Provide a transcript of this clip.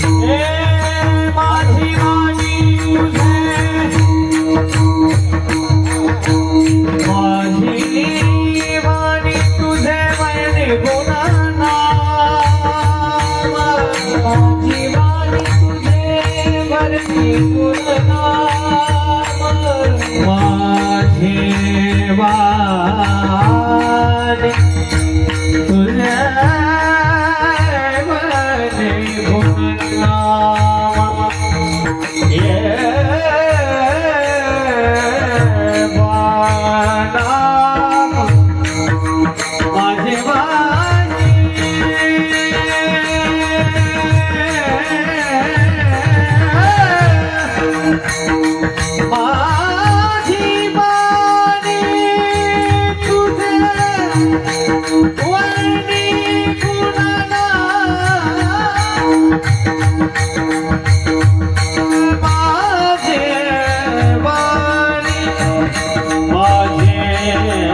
જીવાની તુજે મરતી પુરા yeah.